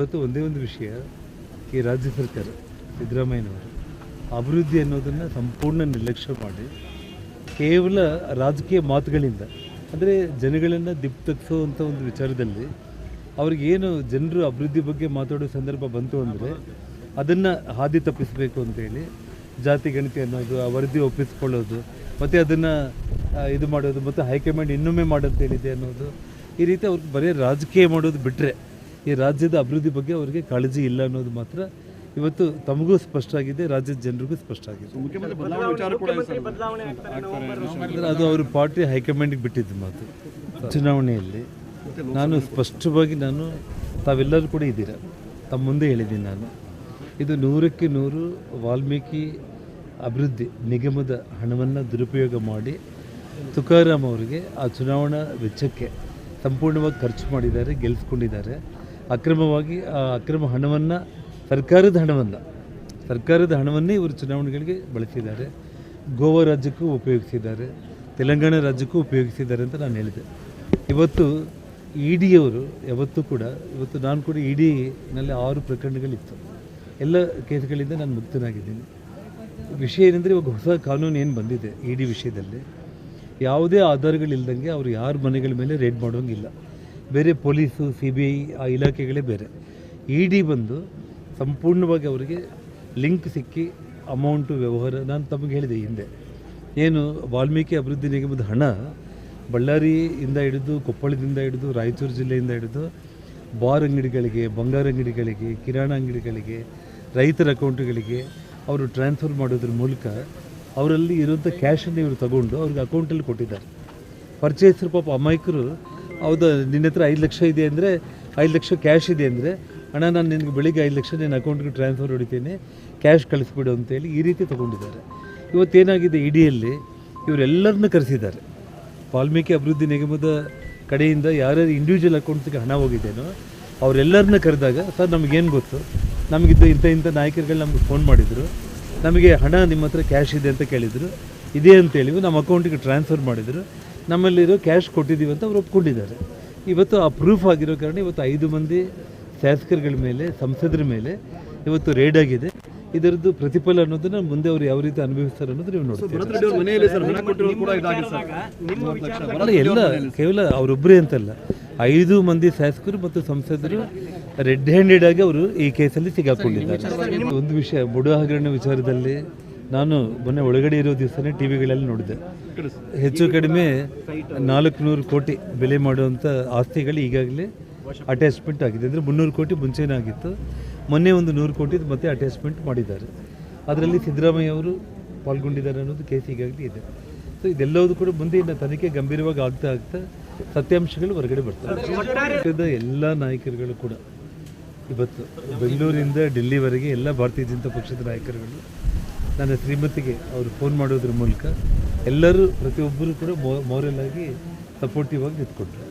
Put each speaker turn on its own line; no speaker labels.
ಇವತ್ತು ಒಂದೇ ಒಂದು ವಿಷಯ, ಈ ರಾಜ್ಯ ಸರ್ಕಾರ, ಸಿದ್ದರಾಮಯ್ಯನವರು ಅಭಿವೃದ್ಧಿ ಅನ್ನೋದನ್ನು ಸಂಪೂರ್ಣ ನಿರ್ಲಕ್ಷ್ಯ ಮಾಡಿ, ಕೇವಲ ರಾಜಕೀಯ ಮಾತುಗಳಿಂದ, ಅಂದರೆ ಜನಗಳನ್ನು ದಿಪ್ತಕ್ಸುವಂಥ ಒಂದು ವಿಚಾರದಲ್ಲಿ ಅವ್ರಿಗೇನು ಜನರು ಅಭಿವೃದ್ಧಿ ಬಗ್ಗೆ ಮಾತಾಡೋ ಸಂದರ್ಭ ಬಂತು ಅಂದರೆ ಅದನ್ನು ಹಾದಿ ತಪ್ಪಿಸಬೇಕು ಅಂತೇಳಿ ಜಾತಿ ಗಣತಿ ಅನ್ನೋದು ಆ ವರದಿ ಒಪ್ಪಿಸ್ಕೊಳ್ಳೋದು, ಮತ್ತು ಅದನ್ನು ಇದು ಮಾಡೋದು, ಮತ್ತು ಹೈಕಮಾಂಡ್ ಇನ್ನೊಮ್ಮೆ ಮಾಡೋಂತೇಳಿದೆ ಅನ್ನೋದು, ಈ ರೀತಿ ಅವ್ರಿಗೆ ಬರೀ ರಾಜಕೀಯ ಮಾಡೋದು ಬಿಟ್ಟರೆ ಈ ರಾಜ್ಯದ ಅಭಿವೃದ್ಧಿ ಬಗ್ಗೆ ಅವರಿಗೆ ಕಾಳಜಿ ಇಲ್ಲ ಅನ್ನೋದು ಮಾತ್ರ ಇವತ್ತು ತಮಗೂ ಸ್ಪಷ್ಟ ಆಗಿದೆ ರಾಜ್ಯದ ಜನರಿಗೂ ಸ್ಪಷ್ಟ ಆಗಿದೆ.
ಮುಖ್ಯಮಂತ್ರಿ ಬದಲಾವಣೆ ವಿಚಾರ ಕೂಡ ಇದೆ ಸರ್.
ಅಂದ್ರೆ ಅದು ಅವ್ರ ಪಾರ್ಟಿ ಹೈಕಮಾಂಡ್ಗೆ ಬಿಟ್ಟಿದ್ದು ಮಾತು. ಚುನಾವಣೆಯಲ್ಲಿ ನಾನು ಸ್ಪಷ್ಟವಾಗಿ ನಾನು ತಾವೆಲ್ಲರೂ ಕೂಡ ಇದ್ದೀರಾ? ತಮ್ಮ ಮುಂದೆ ಹೇಳಿದ್ದೀನಿ ನಾನು. ಇದು ನೂರಕ್ಕೆ ನೂರು ವಾಲ್ಮೀಕಿ ಅಭಿವೃದ್ಧಿ ನಿಗಮದ ಹಣವನ್ನು ದುರುಪಯೋಗ ಮಾಡಿ ತುಕಾರಾಮ್ ಅವರಿಗೆ ಆ ಚುನಾವಣಾ ವೆಚ್ಚಕ್ಕೆ ಸಂಪೂರ್ಣವಾಗಿ ಖರ್ಚು ಮಾಡಿದ್ದಾರೆ ಗೆಲ್ಲಿಸ್ಕೊಂಡಿದ್ದಾರೆ ಅಕ್ರಮವಾಗಿ, ಆ ಅಕ್ರಮ ಹಣವನ್ನು, ಸರ್ಕಾರದ ಹಣವನ್ನು, ಸರ್ಕಾರದ ಹಣವನ್ನೇ ಇವರು ಚುನಾವಣೆಗಳಿಗೆ ಬಳಸಿದ್ದಾರೆ. ಗೋವಾ ರಾಜ್ಯಕ್ಕೂ ಉಪಯೋಗಿಸಿದ್ದಾರೆ. ತೆಲಂಗಾಣ ರಾಜ್ಯಕ್ಕೂ ಉಪಯೋಗಿಸಿದ್ದಾರೆ ಅಂತ ನಾನು ಹೇಳಿದೆ. ಇವತ್ತು ಇ ಡಿಯವರು ಯಾವತ್ತೂ ಕೂಡ, ಇವತ್ತು ನಾನು ಕೂಡ ಇ ಡಿನಲ್ಲಿ ಆರು ಪ್ರಕರಣಗಳಿತ್ತು. ಎಲ್ಲ ಕೇಸ್ಗಳಿಂದ ನಾನು ಮುಕ್ತನಾಗಿದ್ದೀನಿ. ವಿಷಯ ಏನಂದರೆ ಇವಾಗ ಹೊಸ ಕಾನೂನು ಏನು ಬಂದಿದೆ ಇ ವಿಷಯದಲ್ಲಿ? ಯಾವುದೇ ಆಧಾರಗಳಿಲ್ದಂಗೆ ಅವರು ಯಾರ ಮನೆಗಳ ಮೇಲೆ ರೇಡ್ ಮಾಡೋಂಗಿಲ್ಲ ಬೇರೆ ಪೊಲೀಸು ಸಿ ಬಿ ಐ ಆ ಇಲಾಖೆಗಳೇ ಬೇರೆ. ಇ ಡಿ ಬಂದು ಸಂಪೂರ್ಣವಾಗಿ ಅವರಿಗೆ ಲಿಂಕ್ ಸಿಕ್ಕಿ ಅಮೌಂಟು, ವ್ಯವಹಾರ ನಾನು ತಮಗೆ ಹೇಳಿದೆ ಹಿಂದೆ. ಏನು ವಾಲ್ಮೀಕಿ ಅಭಿವೃದ್ಧಿ ನಿಗಮದ ಹಣ ಬಳ್ಳಾರಿಯಿಂದ ಹಿಡಿದು, ಕೊಪ್ಪಳದಿಂದ ಹಿಡಿದು, ರಾಯಚೂರು ಜಿಲ್ಲೆಯಿಂದ ಹಿಡಿದು, ಬಾರ್ ಅಂಗಡಿಗಳಿಗೆ, ಬಂಗಾರ ಅಂಗಡಿಗಳಿಗೆ, ಕಿರಾಣ ಅಂಗಡಿಗಳಿಗೆ, ರೈತರ ಅಕೌಂಟ್ಗಳಿಗೆ ಅವರು ಟ್ರಾನ್ಸ್ಫರ್ ಮಾಡೋದ್ರ ಮೂಲಕ ಅವರಲ್ಲಿ ಇರುವಂಥ ಕ್ಯಾಶನ್ನು ಇವರು ತಗೊಂಡು ಅವ್ರಿಗೆ ಅಕೌಂಟಲ್ಲಿ ಕೊಟ್ಟಿದ್ದಾರೆ. ಪರ್ಚೇಸರು ಪಾಪ ಅಮಾಯಕರು ಹೌದಾ, ನಿನ್ನ ಹತ್ರ ಐದು ಲಕ್ಷ ಇದೆ ಅಂದರೆ, ಐದು ಲಕ್ಷ ಕ್ಯಾಶ್ ಇದೆ ಅಂದರೆ ಹಣ ನಾನು ನಿನಗೆ ಬೆಳಿಗ್ಗೆ ಐದು ಲಕ್ಷ ನಿನ್ನ ಅಕೌಂಟ್ಗೆ ಟ್ರಾನ್ಸ್ಫರ್ ಹೊಡಿತೀನಿ ಕ್ಯಾಶ್ ಕಳಿಸ್ಬಿಡು ಅಂತೇಳಿ ಈ ರೀತಿ ತೊಗೊಂಡಿದ್ದಾರೆ. ಇವತ್ತೇನಾಗಿದೆ ಇಡಿಯಲ್ಲಿ, ಇವರೆಲ್ಲರನ್ನೂ ಕರೆಸಿದ್ದಾರೆ. ವಾಲ್ಮೀಕಿ ಅಭಿವೃದ್ಧಿ ನಿಗಮದ ಕಡೆಯಿಂದ ಯಾರ್ಯಾರು ಇಂಡಿವಿಜುವಲ್ ಅಕೌಂಟ್ಸ್ಗೆ ಹಣ ಹೋಗಿದ್ದೇನೋ, ಅವರೆಲ್ಲರನ್ನ ಕರೆದಾಗ, ಸರ್, ನಮಗೇನು ಗೊತ್ತು? ನಮಗಿದ್ದ ಇಂಥ ಇಂಥ ನಾಯಕರುಗಳು ನಮಗೆ ಫೋನ್ ಮಾಡಿದರು. ನಮಗೆ ಹಣ ನಿಮ್ಮ ಹತ್ರ ಕ್ಯಾಶ್ ಇದೆ ಅಂತ ಕೇಳಿದರು. ಇದೆ ಅಂತೇಳಿ ನಮ್ಮ ಅಕೌಂಟಿಗೆ ಟ್ರಾನ್ಸ್ಫರ್ ಮಾಡಿದರು. ನಮ್ಮಲ್ಲಿರೋ ಕ್ಯಾಶ್ ಕೊಟ್ಟಿದ್ದೀವಿ ಅಂತ ಅವ್ರು ಒಪ್ಕೊಂಡಿದ್ದಾರೆ. ಇವತ್ತು ಆ ಪ್ರೂಫ್ ಆಗಿರೋ ಕಾರಣ ಇವತ್ತು ಐದು ಮಂದಿ ಶಾಸಕರುಗಳ ಮೇಲೆ ಸಂಸದರ ಮೇಲೆ ಇವತ್ತು ರೇಡ್ ಆಗಿದೆ. ಇದರದ್ದು ಪ್ರತಿಫಲ ಅನ್ನೋದನ್ನ ಮುಂದೆ ಅವರು ಯಾವ ರೀತಿ ಅನುಭವಿಸ್ತಾರೆ ಅನ್ನೋದು ನೀವು ನೋಡ್ತೀವಿ ಎಲ್ಲ ಕೇವಲ ಅವರೊಬ್ಬರೇ ಅಂತಲ್ಲ. ಐದು ಮಂದಿ ಶಾಸಕರು ಮತ್ತು ಸಂಸದರು ರೆಡ್ ಹ್ಯಾಂಡೆಡ್ ಆಗಿ ಅವರು ಈ ಕೇಸಲ್ಲಿ ಸಿಗಾಕೊಂಡಿದ್ದಾರೆ ಒಂದು ವಿಷಯ ಬುಡ ಹಗರಣ ವಿಚಾರದಲ್ಲಿ ನಾನು ಮೊನ್ನೆ ಒಳಗಡೆ ಇರೋ ದಿವಸನೇ ಟಿ ವಿಗಳಲ್ಲಿ ನೋಡಿದೆ. ಹೆಚ್ಚು ಕಡಿಮೆ ನಾಲ್ಕು ನೂರು ಕೋಟಿ ಬೆಲೆ ಮಾಡುವಂಥ ಆಸ್ತಿಗಳು ಈಗಾಗಲೇ ಅಟ್ಯಾಚ್ಮೆಂಟ್ ಆಗಿದೆ. ಅಂದರೆ ಮುನ್ನೂರು ಕೋಟಿ ಮುಂಚೆನೇ ಆಗಿತ್ತು ಮೊನ್ನೆ ಒಂದು ನೂರು ಕೋಟಿ ಮತ್ತೆ ಅಟ್ಯಾಚ್ಮೆಂಟ್ ಮಾಡಿದ್ದಾರೆ. ಅದರಲ್ಲಿ ಸಿದ್ದರಾಮಯ್ಯ ಅವರು ಪಾಲ್ಗೊಂಡಿದ್ದಾರೆ ಅನ್ನೋದು ಕೇಸ್ ಈಗಾಗಲೇ ಇದೆ. ಸೊ ಇದೆಲ್ಲವೂ ಕೂಡ ಮುಂದೆ ಇನ್ನು ತನಿಖೆ ಗಂಭೀರವಾಗಿ ಆಗ್ತಾ ಆಗ್ತಾ ಸತ್ಯಾಂಶಗಳು ಹೊರಗಡೆ ಬರ್ತವೆ ಎಲ್ಲ ನಾಯಕರುಗಳು ಕೂಡ ಇವತ್ತು ಬೆಂಗಳೂರಿಂದ ಡೆಲ್ಲಿವರೆಗೆ ಎಲ್ಲ ಭಾರತೀಯ ಜನತಾ ಪಕ್ಷದ ನಾಯಕರುಗಳು ನನ್ನ ಶ್ರೀಮತಿಗೆ ಅವರು ಫೋನ್ ಮಾಡೋದ್ರ ಮೂಲಕ ಎಲ್ಲರೂ ಪ್ರತಿಯೊಬ್ಬರೂ ಕೂಡ ಮೋರಲ್ ಆಗಿ ಸಪೋರ್ಟಿವ್ ಆಗಿ ನಿಂತ್ಕೊಂಡ್ರು.